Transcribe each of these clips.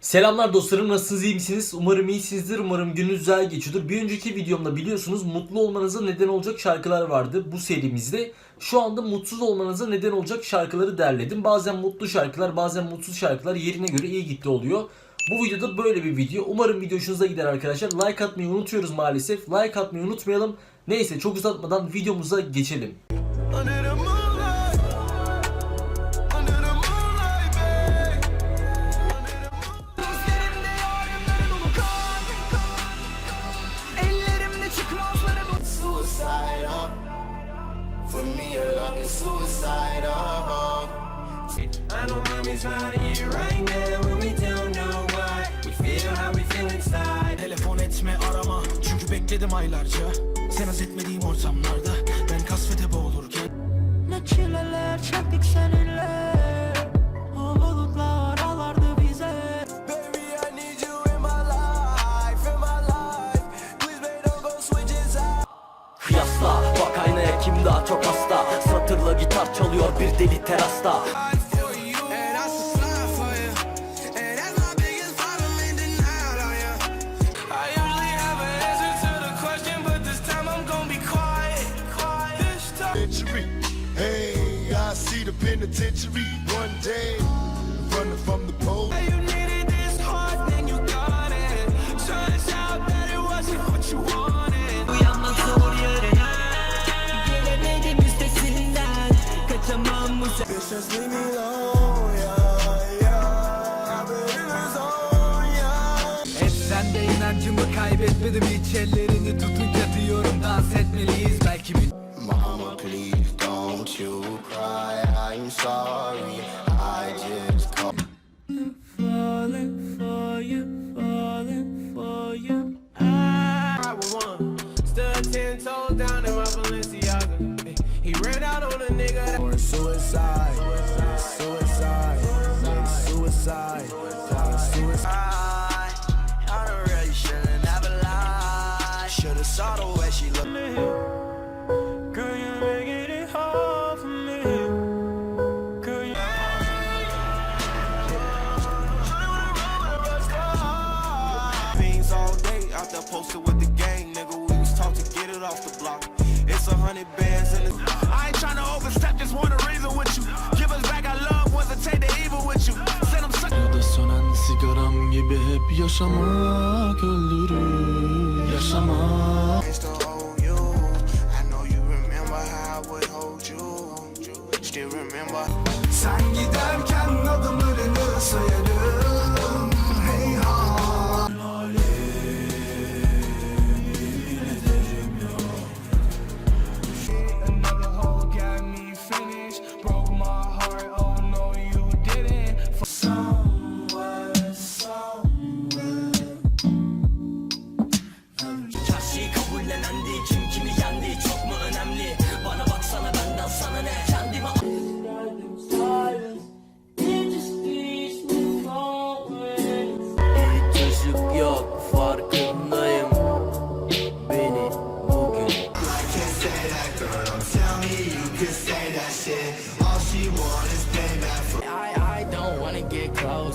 Selamlar dostlarım nasılsınız iyi misiniz? Umarım iyisinizdir. Umarım gününüz güzel geçiyordur. Bir önceki videomda biliyorsunuz mutlu olmanıza neden olacak şarkılar vardı bu serimizde. Şu anda mutsuz olmanıza neden olacak şarkıları derledim. Bazen mutlu şarkılar bazen mutsuz şarkılar yerine göre iyi gitti oluyor. Bu videoda böyle bir video. Umarım video hoşunuza gider arkadaşlar. Like atmayı unutuyoruz maalesef. Like atmayı unutmayalım. Neyse çok uzatmadan videomuza geçelim. I mommy's riding you right now when we don't know why. We feel how we feel inside. Telefon etme arama çünkü bekledim aylarca Sen haz etmediğim ortamlarda ben kasvete boğulurken Ne çileler çektik seninle O bulutlar alardı bize Baby, I need you in my life, in my life. Please, babe, don't go switching sides. Kıyasla bak aynaya kim daha çok hasta Satırla gitar çalıyor bir deli terasta for penitentiary one day. Running from the police. You needed this hard, then you got it. Turns out that it wasn't what you wanted. Uyanma zor yerine Gelemedim üstesinden Kaçamam bu se- Bitch, just leave me alone, yeah, yeah. Haberiniz on, yeah. Hep sende inancımı kaybetmedim hiç ellerini tutunca diyorum dans etmeliyiz belki bir Mama, please don't you cry. I'm sorry. I just called. Falling for you, falling for you I was one. Stood ten toes down in my Balenciaga. He ran out on a nigga. that- Or suicide, suicide, suicide, suicide. Out there posted with the gang, nigga. We was taught to get it off the block. It's a hundred bands in the. I ain't tryna overstep, just wanna reason with you. Give us back our love, wasn't take the evil with you. Send them suck. Ya da sönen sigaram gibi hep yaşamak öldürür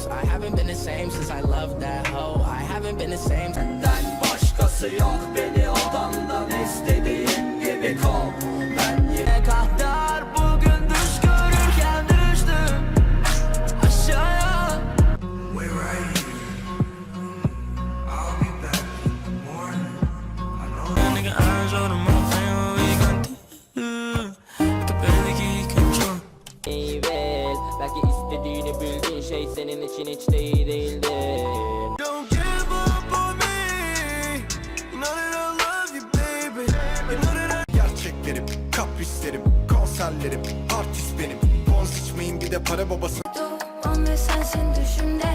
close. I haven't been the same since I loved that hoe. I haven't been the same. Senden başkası yok beni odamdan istediğin gibi kov için hiç de iyi değildi. Don't give up on me. You know that I love you, baby. You know that I Gerçeklerim, kaprislerim, konserlerim, artist benim. Bon sıçmayın bir de para babası. Duman ve sensin düşümde